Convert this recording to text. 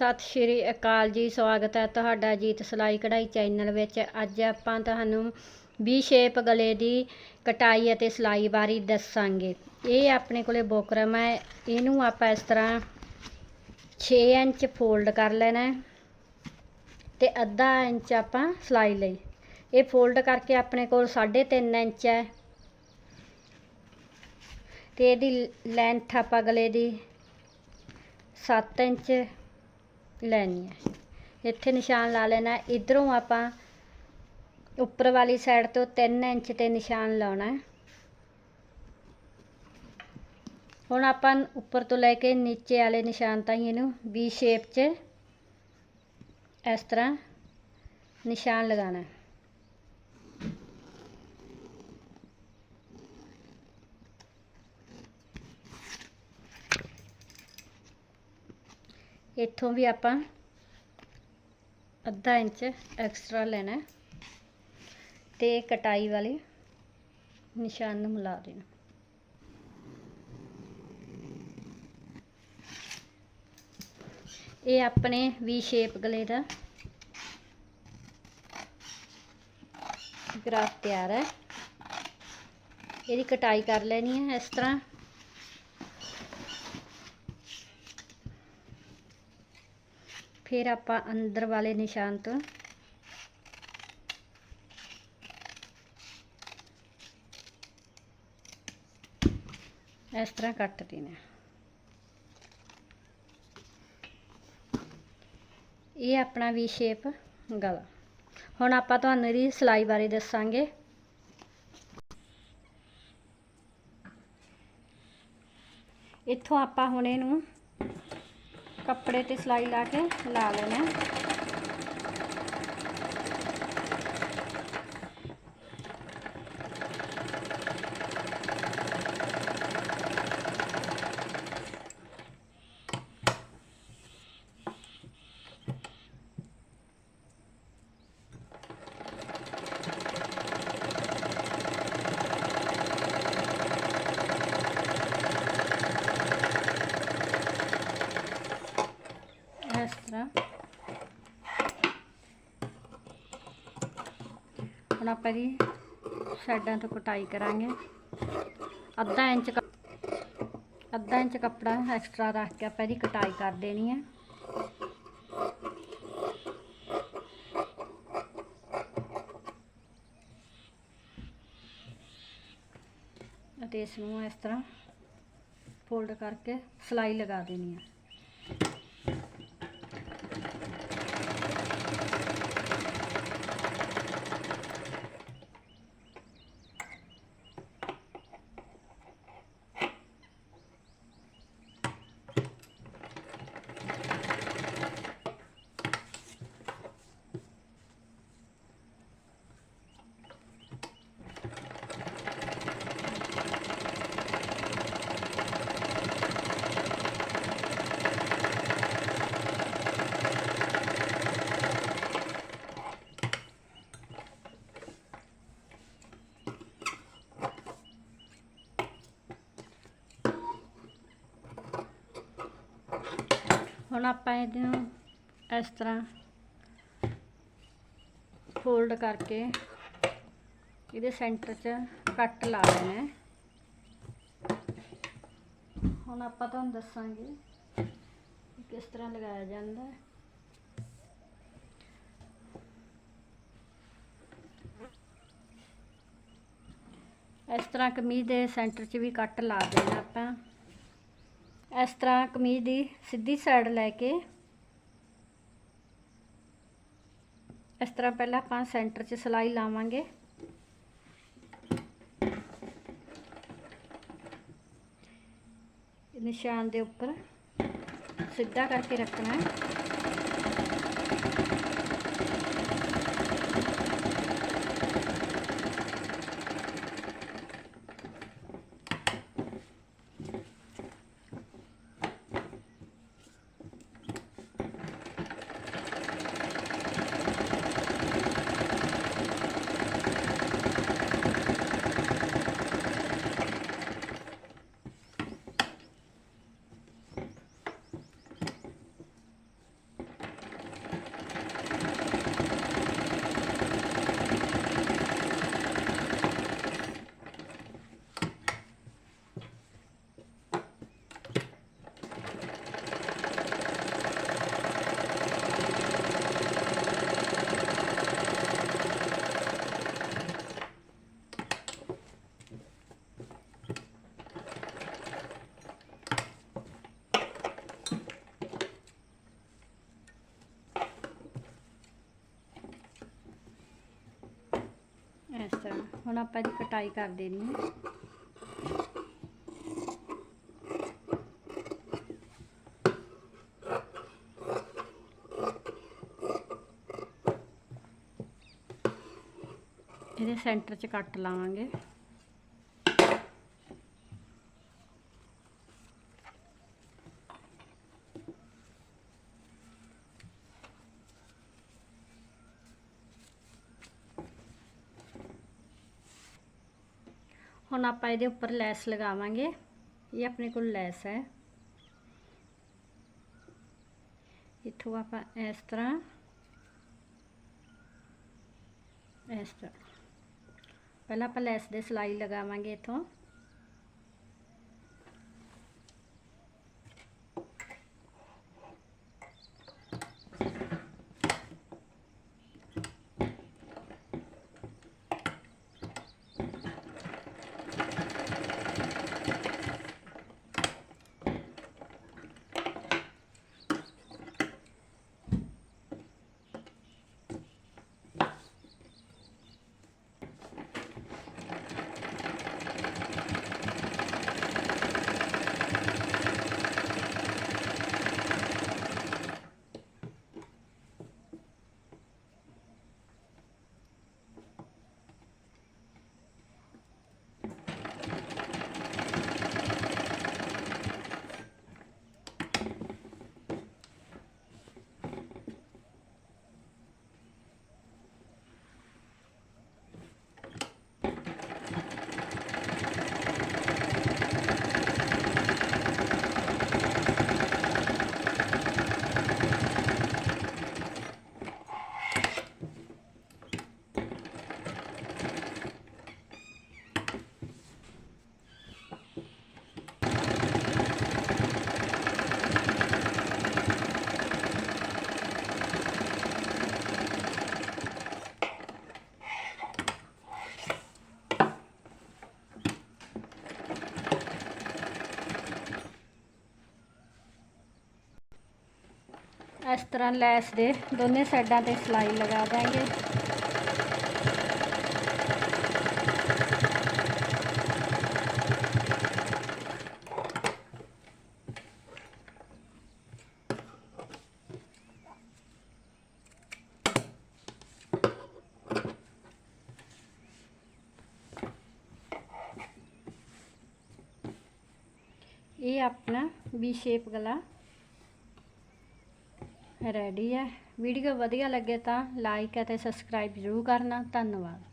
ਸਤਿ ਸ਼੍ਰੀ ਅਕਾਲ ਜੀ, ਸਵਾਗਤ ਹੈ ਤੁਹਾਡਾ ਜੀਤ ਸਿਲਾਈ ਕਢਾਈ ਚੈਨਲ ਵਿੱਚ। ਅੱਜ ਆਪਾਂ ਤੁਹਾਨੂੰ ਵੀ ਸ਼ੇਪ ਗਲੇ ਦੀ ਕਟਾਈ ਅਤੇ ਸਿਲਾਈ ਬਾਰੇ ਦੱਸਾਂਗੇ। ਇਹ ਆਪਣੇ ਕੋਲੇ ਬੋਕਰਮ ਹੈ। ਇਹਨੂੰ ਆਪਾਂ ਇਸ ਤਰ੍ਹਾਂ 6 ਇੰਚ ਫੋਲਡ ਕਰ ਲੈਣਾ ਹੈ ਤੇ ਅੱਧਾ ਇੰਚ ਆਪਾਂ ਸਿਲਾਈ ਲਈ। ਇਹ ਫੋਲਡ ਕਰਕੇ ਆਪਣੇ ਕੋਲ 3.5 ਇੰਚ ਹੈ। ਤੇ ਇਹਦੀ ਲੈਂਥ ਆਪਾਂ ਗਲੇ ਦੀ 7 ਇੰਚ ਲੈਣੀ ਹੈ। ਇੱਥੇ ਨਿਸ਼ਾਨ ਲਾ ਲੈਣਾ ਇਧਰੋਂ ਆਪਾਂ ਉੱਪਰ ਵਾਲੀ ਸਾਈਡ ਤੋਂ 3 ਇੰਚ ਤੇ ਨਿਸ਼ਾਨ ਲਾਉਣਾ ਹੁਣ ਆਪਾਂ ਉੱਪਰ ਤੋਂ ਲੈ ਕੇ ਨੀਚੇ ਵਾਲੇ ਨਿਸ਼ਾਨ ਤਾਈਂ ਇਹਨੂੰ ਵੀ ਸ਼ੇਪ 'ਚ ਇਸ ਤਰ੍ਹਾਂ ਨਿਸ਼ਾਨ ਲਗਾਉਣਾ ਇੱਥੋਂ ਵੀ ਆਪਾਂ ਅੱਧਾ ਇੰਚ ਐਕਸਟਰਾ ਲੈਣਾ ਹੈ ਤੇ ਕਟਾਈ ਵਾਲੇ ਨਿਸ਼ਾਨ ਨੂੰ ਮਿਲਾ ਦੇਣਾ। ਇਹ ਆਪਣੇ ਵੀ ਸ਼ੇਪ ਗਲੇ ਦਾ ਗ੍ਰਾਫ ਤਿਆਰ ਹੈ। ਇਹਦੀ ਕਟਾਈ ਕਰ ਲੈਣੀ ਹੈ ਇਸ ਤਰ੍ਹਾਂ। ਫਿਰ ਆਪਾਂ ਅੰਦਰ ਵਾਲੇ ਨਿਸ਼ਾਨ ਤੋਂ ਇਸ ਤਰ੍ਹਾਂ ਕੱਟ ਦੇਣਾ ਇਹ ਆਪਣਾ ਵੀ ਸ਼ੇਪ ਗਲਾ ਹੁਣ ਆਪਾਂ ਤੁਹਾਨੂੰ ਇਹਦੀ ਸਿਲਾਈ ਬਾਰੇ ਦੱਸਾਂਗੇ ਇੱਥੋਂ ਆਪਾਂ ਹੁਣ ਇਹਨੂੰ ਕੱਪੜੇ ਤੇ ਸਿਲਾਈ ਲਾ ਕੇ ਲਾ ਲੈਣਾ ਇਸ ਤਰ੍ਹਾਂ ਹੁਣ ਆਪਾਂ ਦੀ ਸਾਈਡਾਂ ਤੋਂ ਕਟਾਈ ਕਰਾਂਗੇ। ਅੱਧਾ ਇੰਚ ਕੱਪ- ਅੱਧਾ ਇੰਚ ਕੱਪੜਾ ਐਕਸਟਰਾ ਰੱਖ ਕੇ ਆਪਾਂ ਇਹਦੀ ਕਟਾਈ ਕਰ ਦੇਣੀ ਹੈ ਅਤੇ ਇਸ ਨੂੰ ਇਸ ਤਰ੍ਹਾਂ ਫੋਲਡ ਕਰਕੇ ਸਿਲਾਈ ਲਗਾ ਦੇਣੀ ਹੈ ਹੁਣ ਆਪਾਂ ਇਹਨੂੰ ਇਸ ਤਰ੍ਹਾਂ ਫੋਲਡ ਕਰਕੇ ਇਹਦੇ ਸੈਂਟਰ 'ਚ ਕੱਟ ਲਾ ਲੈਣਾ ਹੁਣ ਆਪਾਂ ਤੁਹਾਨੂੰ ਦੱਸਾਂਗੇ ਕਿਸ ਤਰ੍ਹਾਂ ਲਗਾਇਆ ਜਾਂਦਾ ਹੈ। ਇਸ ਤਰ੍ਹਾਂ ਕਮੀਜ਼ ਦੇ ਸੈਂਟਰ 'ਚ ਵੀ ਕੱਟ ਲਾ ਦੇਣਾ ਆਪਾਂ। ਇਸ ਤਰ੍ਹਾਂ ਕਮੀਜ਼ ਦੀ ਸਿੱਧੀ ਸਾਈਡ ਲੈ ਕੇ ਇਸ ਤਰ੍ਹਾਂ ਪਹਿਲਾਂ ਆਪਾਂ ਸੈਂਟਰ 'ਚ ਸਿਲਾਈ ਲਾਵਾਂਗੇ। ਨਿਸ਼ਾਨ ਦੇ ਉੱਪਰ ਸਿੱਧਾ ਕਰਕੇ ਰੱਖਣਾ ਹੈ। ਹੁਣ ਆਪਾਂ ਇਹਦੀ ਕਟਾਈ ਕਰ ਦੇਣੀ ਹੈ। ਇਹਦੇ ਸੈਂਟਰ 'ਚ ਕੱਟ ਲਾਵਾਂਗੇ। ਹੁਣ ਆਪਾਂ ਇਹਦੇ ਉੱਪਰ ਲੈਸ ਲਗਾਵਾਂਗੇ। ਇਹ ਆਪਣੇ ਕੋਲ ਲੈਸ ਹੈ। ਇੱਥੋਂ ਆਪਾਂ ਇਸ ਤਰ੍ਹਾਂ ਇਸ ਤਰ੍ਹਾਂ। ਪਹਿਲਾਂ ਆਪਾਂ ਲੈਸ ਦੇ ਸਲਾਈ ਲਗਾਵਾਂਗੇ ਇੱਥੋਂ। ਇਸ ਤਰ੍ਹਾਂ ਲੈਸ ਦੇ ਦੋਨੇ ਸਾਈਡਾਂ ਤੇ ਸਲਾਈ ਲਗਾ ਦਾਂਗੇ। ਇਹ ਆਪਣਾ ਵੀ ਸ਼ੇਪ ਗਲਾ ਰੈਡੀ ਹੈ ਵੀਡੀਓ ਵਧੀਆ ਲੱਗੇ ਤਾਂ ਲਾਈਕ ਅਤੇ ਸਬਸਕ੍ਰਾਈਬ ਜ਼ਰੂਰ ਕਰਨਾ। ਧੰਨਵਾਦ।